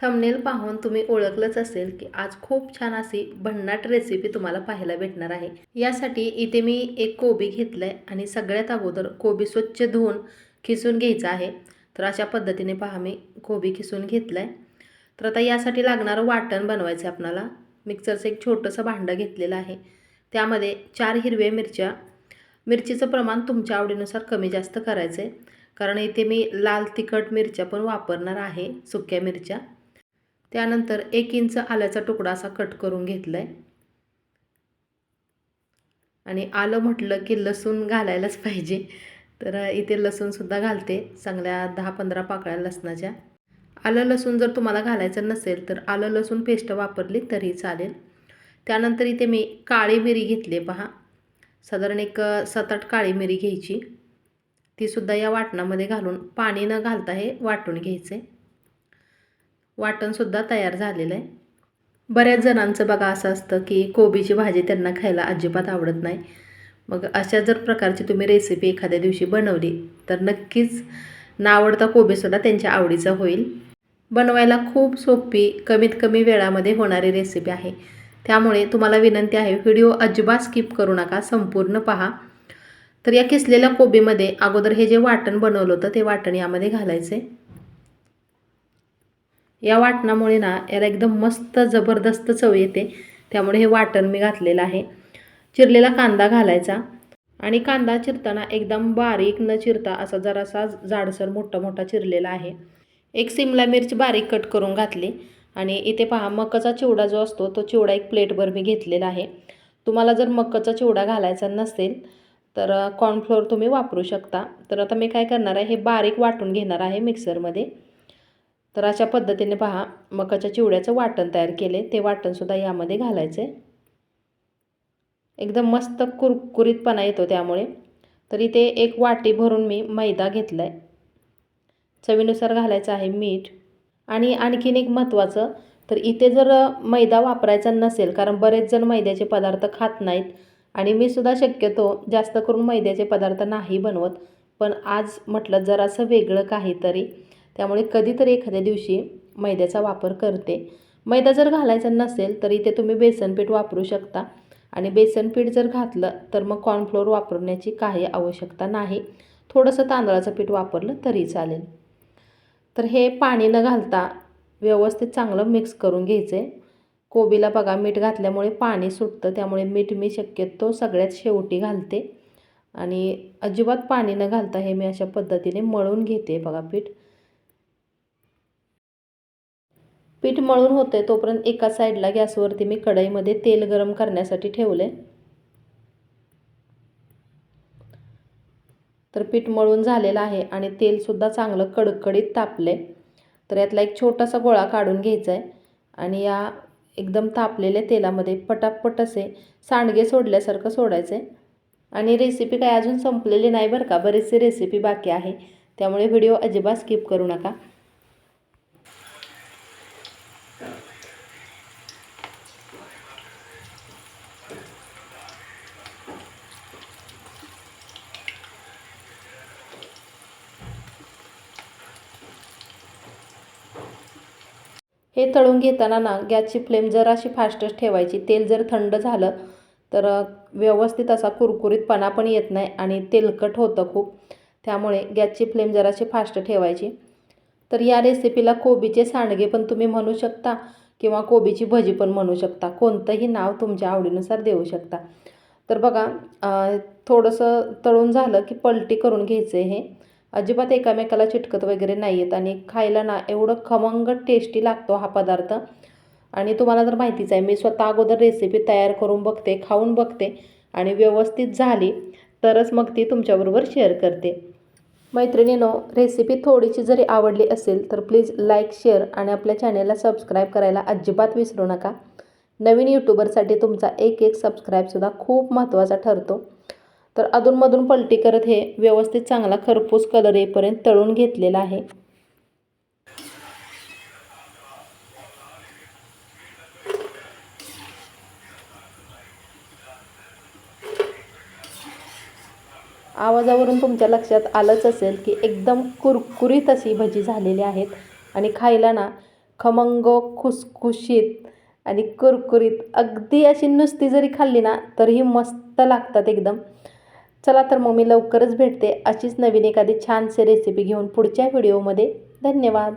Thumbnail पाहून तुम्ही ओळखलंच असेल की आज खूप छान अशी भन्नाट रेसिपी तुम्हाला पाहायला भेटणार आहे. यासाठी इथे मी एक कोबी घेतलं आहे आणि सगळ्यात अगोदर कोबी स्वच्छ धुवून खिसून घ्यायचं आहे. तर अशा पद्धतीने पहा मी कोबी खिसून घेतलं आहे तर आता यासाठी लागणारं वाटण बनवायचं आहे आपणाला. मिक्सरचं एक छोटंसं भांडं घेतलेलं आहे. त्यामध्ये चार हिरव्या मिरच्या. मिरचीचं प्रमाण तुमच्या आवडीनुसार कमी जास्त करायचं आहे कारण इथे मी लाल तिखट मिरच्या पण वापरणार आहे सुक्या मिरच्या. त्यानंतर एक इंच आल्याचा तुकडा असा कट करून घेतला आहे आणि आलं म्हटलं की लसूण घालायलाच पाहिजे. तर इथे लसूणसुद्धा घालते चांगल्या दहा पंधरा पाकळ्या लसणाच्या. आलं लसूण जर तुम्हाला घालायचं नसेल तर आलं लसूण पेस्ट वापरली तरी चालेल. त्यानंतर इथे मी काळी मिरी घेतली पहा. साधारण एक सात आठ काळी मिरी घ्यायची. तीसुद्धा या वाटणामध्ये घालून पाणी न घालता हे वाटून घ्यायचे वाटणसुद्धा तयार झालेलं आहे. बऱ्याच जणांचं बघा असं असतं की कोबीची भाजी त्यांना खायला अजिबात आवडत नाही. मग अशा जर प्रकारची तुम्ही रेसिपी एखाद्या दिवशी बनवली तर नक्कीच ना आवडता कोबीसुद्धा त्यांच्या आवडीचा होईल. बनवायला खूप सोपी कमीत कमी वेळामध्ये होणारी रेसिपी आहे. त्यामुळे तुम्हाला विनंती आहे व्हिडिओ अजिबात स्किप करू नका संपूर्ण पहा. तर या किसलेल्या कोबीमध्ये अगोदर हे जे वाटण बनवलं होतं ते वाटण यामध्ये घालायचे या वाटणामुळे ना याला एकदम मस्त जबरदस्त चव येते. त्यामुळे हे वाटण मी घातलेलं आहे. चिरलेला कांदा घालायचा. आणि कांदा चिरताना एकदम बारीक न चिरता असा जरासा जाडसर मोठा मोठा चिरलेला आहे. एक सिमला मिरची बारीक कट करून घातली. आणि इथे पहा मकाचा चिवडा जो असतो तो चिवडा एक प्लेटभर मी घेतलेला आहे. तुम्हाला जर मकाचा चिवडा घालायचा नसेल तर कॉर्नफ्लोअर तुम्ही वापरू शकता. तर आता मी काय करणार आहे हे बारीक वाटून घेणार आहे मिक्सरमध्ये. तर अशा पद्धतीने पहा मकाच्या चिवड्याचं वाटण तयार केले. ते वाटणसुद्धा यामध्ये घालायचे. एकदम मस्त कुरकुरीतपणा येतो त्यामुळे. तर इथे एक वाटी भरून मी मैदा घेतला आहे चवीनुसार घालायचं आहे मीठ. आणि आणखीन एक महत्त्वाचं तर इथे जर मैदा वापरायचा नसेल कारण बरेच जण मैद्याचे पदार्थ खात नाहीत. आणि मी सुद्धा शक्यतो जास्त करून मैद्याचे पदार्थ नाही बनवत. पण आज म्हटलं जरासं वेगळं काहीतरी. त्यामुळे कधीतरी एखाद्या दिवशी मैद्याचा वापर करते. मैदा जर घालायचा नसेल तर इथे तुम्ही बेसनपीठ वापरू शकता. आणि बेसनपीठ जर घातलं तर मग कॉर्नफ्लोअर वापरण्याची काही आवश्यकता नाही. थोडंसं तांदळाचं पीठ वापरलं तरी चालेल. तर हे पाणी न घालता व्यवस्थित चांगलं मिक्स करून घ्यायचं. आहे कोबीला बघा मीठ घातल्यामुळे पाणी सुटतं त्यामुळे मीठ मी शक्यतो सगळ्यात शेवटी घालते. आणि अजिबात पाणी न घालता हे मी अशा पद्धतीने मळून घेते बघा पीठ. पीठ मळून होते तोपर्यंत एका साईडला गॅसवरती मी कढईमध्ये तेल गरम करण्यासाठी ठेवले तर पीठ मळून झालेलं आहे आणि तेलसुद्धा चांगलं कडकडीत तापले तर यातला एक छोटासा गोळा काढून घ्यायचा आहे आणि या एकदम तापलेल्या तेलामध्ये पटापट असे सांडगे सोडल्यासारखं सोडायचं आहे आणि रेसिपी काय अजून संपलेली नाही बरं का बरीचशी रेसिपी बाकी आहे. त्यामुळे व्हिडिओ अजिबात स्किप करू नका. हे तळून घेताना ना गॅसची फ्लेम जराशी फास्टच ठेवायची तेल जर थंड झालं तर व्यवस्थित असा कुरकुरीतपणा पण येत नाही आणि तेलकट होतं खूप. त्यामुळे गॅसची फ्लेम जराशी फास्ट ठेवायची तर या रेसिपीला कोबीचे सांडगे पण तुम्ही म्हणू शकता किंवा कोबीची भजी पण म्हणू शकता. कोणतंही नाव तुमच्या आवडीनुसार देऊ शकता. तर बघा थोडंसं तळून झालं की पलटी करून घ्यायचं आहे हे. अजिबात एकामेकाला चिटकत वगैरे नाही आहेत आणि खायला ना एवढं खमंग टेस्टी लागतो हा पदार्थ. आणि तुम्हाला तर माहितीच आहे मी स्वतः अगोदर रेसिपी तयार करून बघते खाऊन बघते आणि व्यवस्थित झाली तरच मग ती तुमच्याबरोबर शेअर करते. मैत्रिणीनो रेसिपी थोडीशी जरी आवडली असेल तर प्लीज लाईक शेअर आणि आपल्या चॅनेलला सबस्क्राईब करायला अजिबात विसरू नका. नवीन यूट्यूबरसाठी तुमचा एक एक सबस्क्राईबसुद्धा खूप महत्त्वाचा ठरतो. तर अधूनमधून पलटी करत हे व्यवस्थित चांगला खरपूस कलर येईपर्यंत तळून घेतलेला आहे. आवाजावरून तुमच्या लक्षात आलंच असेल की एकदम कुरकुरीत अशी भजी झालेली आहेत आणि खायला ना खमंग खुसखुशीत आणि कुरकुरीत अगदी अशी नुसती जरी खाल्ली ना तरीही मस्त लागतात एकदम. चला तर मग मी लवकरच भेटते अशीच नवीन एखादी छानशी रेसिपी घेऊन पुढच्या व्हिडिओमध्ये धन्यवाद.